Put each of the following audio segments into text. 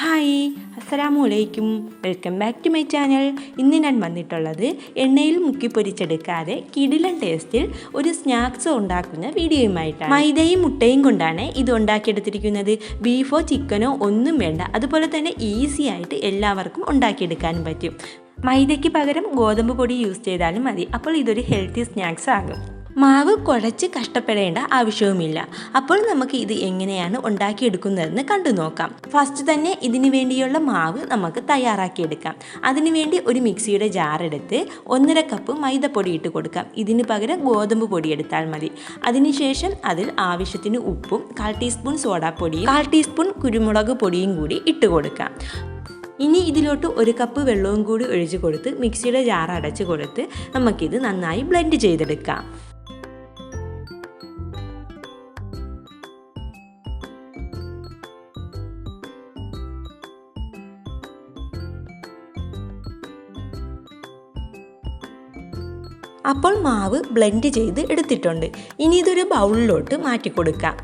Hi അസ്സലാമു അലൈക്കും welcome back to my channel. ഇന്ന് ഞാൻ വന്നിട്ടുള്ളത് എണ്ണയിൽ മുക്കി പൊരിച്ചെടുക്കാതെ കിടിലൻ ടേസ്റ്റിൽ ഒരു സ്നാക്സ് ഉണ്ടാക്കുന്ന വീഡിയോയുമായിട്ടാണ്. മൈദയും മുട്ടയും കൊണ്ടാണ് ഇത് ഉണ്ടാക്കിയെടുത്തിരിക്കുന്നത്. ബീഫോ ചിക്കനോ ഒന്നും വേണ്ട. അതുപോലെ തന്നെ ഈസി ആയിട്ട് എല്ലാവർക്കും ഉണ്ടാക്കിയെടുക്കാനും പറ്റും. മൈദയ്ക്ക് പകരം ഗോതമ്പ് പൊടി യൂസ് ചെയ്താലും മതി. അപ്പോൾ ഇതൊരു ഹെൽത്തി സ്നാക്സ് ആകും. മാവ് കുഴച്ച് കഷ്ടപ്പെടേണ്ട ആവശ്യവുമില്ല. അപ്പോൾ നമുക്ക് ഇത് എങ്ങനെയാണ് ഉണ്ടാക്കിയെടുക്കുന്നതെന്ന് കണ്ടു നോക്കാം. ഫസ്റ്റ് തന്നെ ഇതിനു വേണ്ടിയുള്ള മാവ് നമുക്ക് തയ്യാറാക്കിയെടുക്കാം. അതിനുവേണ്ടി ഒരു മിക്സിയുടെ ജാറെടുത്ത് ഒന്നര കപ്പ് മൈദപ്പൊടി ഇട്ട് കൊടുക്കാം. ഇതിന് പകരം ഗോതമ്പ് പൊടി എടുത്താൽ മതി. അതിനുശേഷം അതിൽ ആവശ്യത്തിന് ഉപ്പും കാൽ ടീസ്പൂൺ സോഡാപ്പൊടിയും കാൽ ടീസ്പൂൺ കുരുമുളക് പൊടിയും കൂടി ഇട്ട് കൊടുക്കാം. ഇനി ഇതിലോട്ട് ഒരു കപ്പ് വെള്ളവും കൂടി ഒഴിച്ചു കൊടുത്ത് മിക്സിയുടെ ജാർ അടച്ചു കൊടുത്ത് നമുക്കിത് നന്നായി ബ്ലെൻഡ് ചെയ്തെടുക്കാം. അപ്പോൾ മാവ് ബ്ലെൻഡ് ചെയ്ത് എടുത്തിട്ടുണ്ട്. ഇനി ഇതൊരു ബൗളിലോട്ട് മാറ്റി കൊടുക്കാം.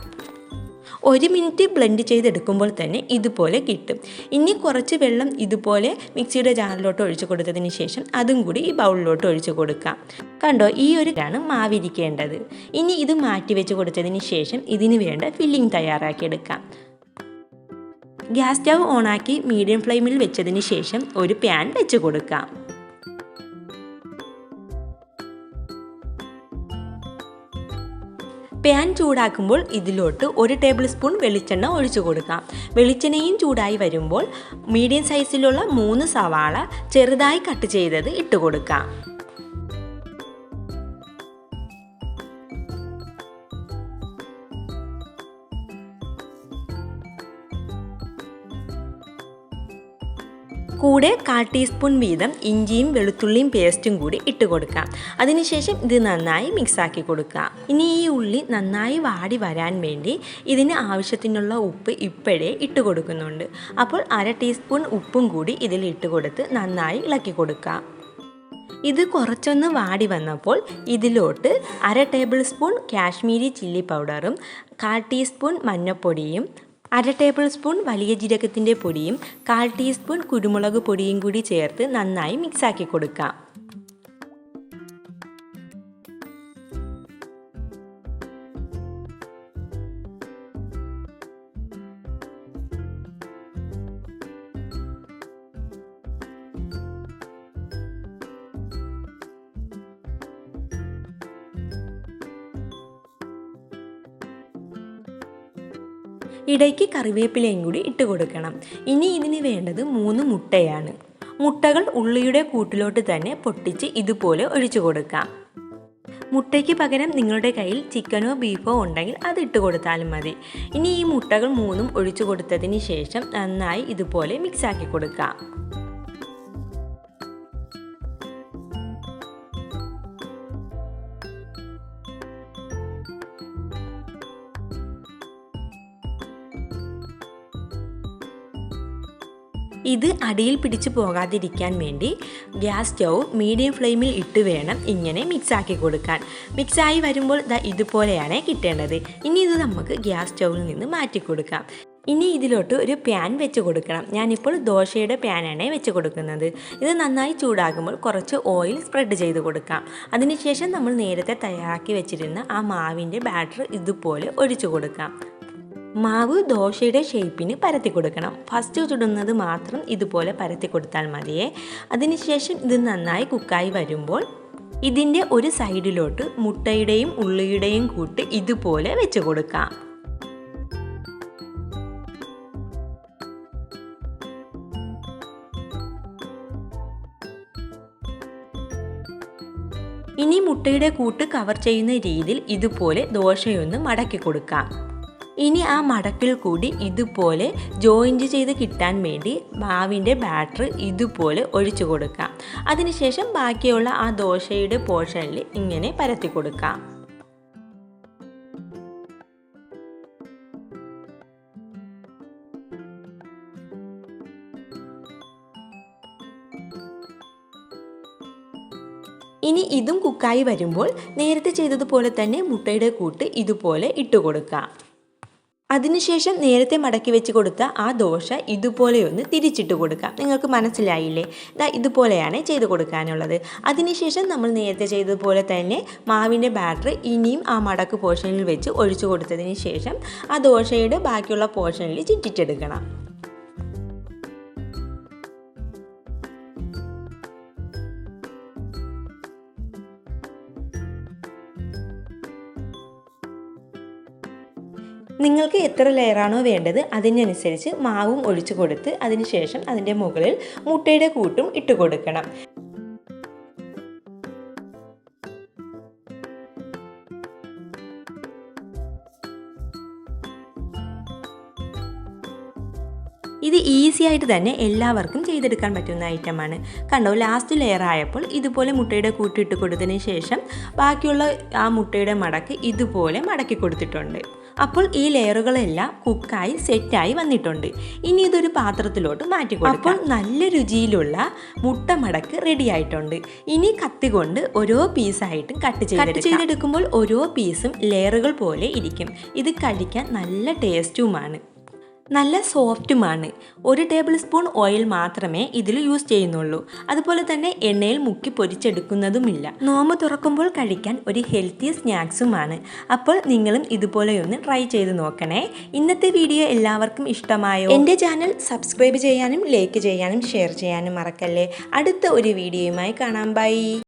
ഒരു മിനിറ്റ് ബ്ലെൻഡ് ചെയ്തെടുക്കുമ്പോൾ തന്നെ ഇതുപോലെ കിട്ടും. ഇനി കുറച്ച് വെള്ളം ഇതുപോലെ മിക്സിയുടെ ജാറിലോട്ട് ഒഴിച്ചു കൊടുത്തതിന് ശേഷം അതും കൂടി ഈ ബൗളിലോട്ട് ഒഴിച്ചു കൊടുക്കാം. കണ്ടോ ഈ ഒരു ഇതാണ് മാവിരിക്കേണ്ടത് ഇനി ഇത് മാറ്റി വെച്ച് കൊടുത്തതിന് ശേഷം ഇതിന് വേണ്ട ഫില്ലിംഗ് തയ്യാറാക്കിയെടുക്കാം ഗ്യാസ് സ്റ്റൗ ഓണാക്കി മീഡിയം ഫ്ലെയിമിൽ വെച്ചതിന് ശേഷം ഒരു പാൻ വെച്ച് കൊടുക്കാം. പാൻ ചൂടാക്കുമ്പോൾ ഇതിലോട്ട് ഒരു ടേബിൾ സ്പൂൺ വെളിച്ചെണ്ണ ഒഴിച്ചു കൊടുക്കാം വെളിച്ചെണ്ണയും ചൂടായി വരുമ്പോൾ മീഡിയം സൈസിലുള്ള മൂന്ന് സവാള ചെറുതായി കട്ട് ചെയ്തത് ഇട്ട് കൊടുക്കാം കൂടെ കാൽ ടീസ്പൂൺ വീതം ഇഞ്ചിയും വെളുത്തുള്ളിയും പേസ്റ്റും കൂടി ഇട്ട് കൊടുക്കാം. അതിനുശേഷം ഇത് നന്നായി മിക്സാക്കി കൊടുക്കാം. ഇനി ഈ ഉള്ളി നന്നായി വാടി വരാൻ വേണ്ടി ഇതിന് ആവശ്യത്തിനുള്ള ഉപ്പ് ഇപ്പോഴേ ഇട്ട് കൊടുക്കുന്നുണ്ട്. അപ്പോൾ അര ടീസ്പൂൺ ഉപ്പും കൂടി ഇതിൽ ഇട്ട് കൊടുത്ത് നന്നായി ഇളക്കി കൊടുക്കാം. ഇത് കുറച്ചൊന്ന് വാടി വന്നപ്പോൾ ഇതിലോട്ട് അര ടേബിൾ സ്പൂൺ കാശ്മീരി ചില്ലി പൗഡറും കാൽ ടീസ്പൂൺ മഞ്ഞൾപ്പൊടിയും അര ടേബിൾ സ്പൂൺ വലിയ ജീരകത്തിന്റെ പൊടിയും കാൽ ടീസ്പൂൺ കുരുമുളക് പൊടിയും കൂടി ചേർത്ത് നന്നായി മിക്സാക്കി കൊടുക്കാം. ഇടയ്ക്ക് കറിവേപ്പിലയും കൂടി ഇട്ട് കൊടുക്കണം. ഇനി ഇതിന് വേണ്ടത് മൂന്ന് മുട്ടയാണ്. മുട്ടകൾ ഉള്ളിയുടെ കൂട്ടിലോട്ട് തന്നെ പൊട്ടിച്ച് ഇതുപോലെ ഒഴിച്ചു കൊടുക്കാം. മുട്ടയ്ക്ക് പകരം നിങ്ങളുടെ കയ്യിൽ ചിക്കനോ ബീഫോ ഉണ്ടെങ്കിൽ അത് ഇട്ട് കൊടുത്താലും മതി. ഇനി ഈ മുട്ടകൾ മൂന്നും ഒഴിച്ചു കൊടുത്തതിന് ശേഷം നന്നായി ഇതുപോലെ മിക്സാക്കി കൊടുക്കാം. ഇത് അടിയിൽ പിടിച്ചു പോകാതിരിക്കാൻ വേണ്ടി ഗ്യാസ് സ്റ്റൗ മീഡിയം ഫ്ലെയിമിൽ ഇട്ട് വേണം ഇങ്ങനെ മിക്സാക്കി കൊടുക്കാൻ. മിക്സായി വരുമ്പോൾ ദാ ഇതുപോലെയാണ് കിട്ടേണ്ടത്. ഇനി ഇത് നമുക്ക് ഗ്യാസ് സ്റ്റൗവിൽ നിന്ന് മാറ്റി കൊടുക്കാം. ഇനി ഇതിലോട്ട് ഒരു പാൻ വെച്ച് കൊടുക്കണം. ഞാനിപ്പോൾ ദോശയുടെ പാനാണ് വെച്ച് കൊടുക്കുന്നത്. ഇത് നന്നായി ചൂടാകുമ്പോൾ കുറച്ച് ഓയിൽ സ്പ്രെഡ് ചെയ്ത് കൊടുക്കാം. അതിനുശേഷം നമ്മൾ നേരത്തെ തയ്യാറാക്കി വെച്ചിരുന്ന ആ മാവിന്റെ ബാറ്റർ ഇതുപോലെ ഒഴിച്ചു കൊടുക്കാം. മാവ് ദോശയുടെ ഷേപ്പിന് പരത്തി കൊടുക്കണം. ഫസ്റ്റ് ചുടുന്നത് മാത്രം ഇതുപോലെ പരത്തി കൊടുത്താൽ മതിയേ. അതിനുശേഷം ഇത് നന്നായി കുക്കായി വരുമ്പോൾ ഇതിന്റെ ഒരു സൈഡിലോട്ട് മുട്ടയുടെയും ഉള്ളിയുടെയും കൂട്ട് ഇതുപോലെ വെച്ച് കൊടുക്കാം. ഇനി മുട്ടയുടെ കൂട്ട് കവർ ചെയ്യുന്ന രീതിയിൽ ഇതുപോലെ ദോശയൊന്ന് മടക്കി കൊടുക്കാം. ഇനി ആ മടക്കിൽ കൂടി ഇതുപോലെ ജോയിന്റ് ചെയ്ത് കിട്ടാൻ വേണ്ടി മാവിന്റെ ബാറ്റർ ഇതുപോലെ ഒഴിച്ചു കൊടുക്കാം. അതിനുശേഷം ബാക്കിയുള്ള ആ ദോശയുടെ പോർഷനിൽ ഇങ്ങനെ പരത്തി കൊടുക്കാം. ഇനി ഇതും കുക്കായി വരുമ്പോൾ നേരത്തെ ചെയ്തതുപോലെ തന്നെ മുട്ടയുടെ കൂട്ട് ഇതുപോലെ ഇട്ട് കൊടുക്കാം. അതിനുശേഷം നേരത്തെ മടക്കി വെച്ച് കൊടുത്ത ആ ദോശ ഇതുപോലെ ഒന്ന് തിരിച്ചിട്ട് കൊടുക്കാം. നിങ്ങൾക്ക് മനസ്സിലായില്ലേ? ഇതാ ഇതുപോലെയാണ് ചെയ്ത് കൊടുക്കാനുള്ളത്. അതിനുശേഷം നമ്മൾ നേരത്തെ ചെയ്തതുപോലെ തന്നെ മാവിന്റെ ബാറ്റർ ഇനിയും ആ മടക്ക് പോർഷനിൽ വെച്ച് ഒഴിച്ചു കൊടുത്തതിന് ശേഷം ആ ദോശയുടെ ബാക്കിയുള്ള പോർഷനിൽ ചുറ്റിച്ചെടുക്കണം. നിങ്ങൾക്ക് എത്ര ലെയറാണോ വേണ്ടത് അതിനനുസരിച്ച് മാവും ഒഴിച്ചു കൊടുത്ത് അതിനുശേഷം അതിന്റെ മുകളിൽ മുട്ടയുടെ കൂട്ടും ഇട്ട് കൊടുക്കണം. ഇത് ഈസി ആയിട്ട് തന്നെ എല്ലാവർക്കും ചെയ്തെടുക്കാൻ പറ്റുന്ന ഐറ്റമാണ്. കണ്ടോ ലാസ്റ്റ് ലെയർ ആയപ്പോൾ ഇതുപോലെ മുട്ടയുടെ കൂട്ടിട്ട് കൊടുത്തതിന് ശേഷം ബാക്കിയുള്ള ആ മുട്ടയുടെ മടക്ക് ഇതുപോലെ മടക്കി കൊടുത്തിട്ടുണ്ട്. അപ്പോൾ ഈ ലെയറുകളെല്ലാം കുക്കായി സെറ്റായി വന്നിട്ടുണ്ട്. ഇനി ഇതൊരു പാത്രത്തിലോട്ട് മാറ്റി കൊടുക്കാം. അപ്പോൾ നല്ല രുചിയിലുള്ള മുട്ട മടക്ക് റെഡി ആയിട്ടുണ്ട്. ഇനി കത്തി കൊണ്ട് ഓരോ പീസായിട്ടും കട്ട് ചെയ്ത് ചെയ്തെടുക്കുമ്പോൾ ഓരോ പീസും ലെയറുകൾ പോലെ ഇരിക്കും. ഇത് കഴിക്കാൻ നല്ല ടേസ്റ്റുമാണ് നല്ല സോഫ്റ്റുമാണ്. ഒരു ടേബിൾ സ്പൂൺ ഓയിൽ മാത്രമേ ഇതിൽ യൂസ് ചെയ്യുന്നുള്ളൂ. അതുപോലെ തന്നെ എണ്ണയിൽ മുക്കി പൊരിച്ചെടുക്കുന്നതുമില്ല. നോമ്പ് തുറക്കുമ്പോൾ കഴിക്കാൻ ഒരു ഹെൽത്തി സ്നാക്സുമാണ്. അപ്പോൾ നിങ്ങളും ഇതുപോലെയൊന്ന് ട്രൈ ചെയ്ത് നോക്കണേ. ഇന്നത്തെ വീഡിയോ എല്ലാവർക്കും ഇഷ്ടമായോ? എന്റെ ചാനൽ സബ്സ്ക്രൈബ് ചെയ്യാനും ലൈക്ക് ചെയ്യാനും ഷെയർ ചെയ്യാനും മറക്കല്ലേ. അടുത്ത ഒരു വീഡിയോയുമായി കാണാം. ബൈ.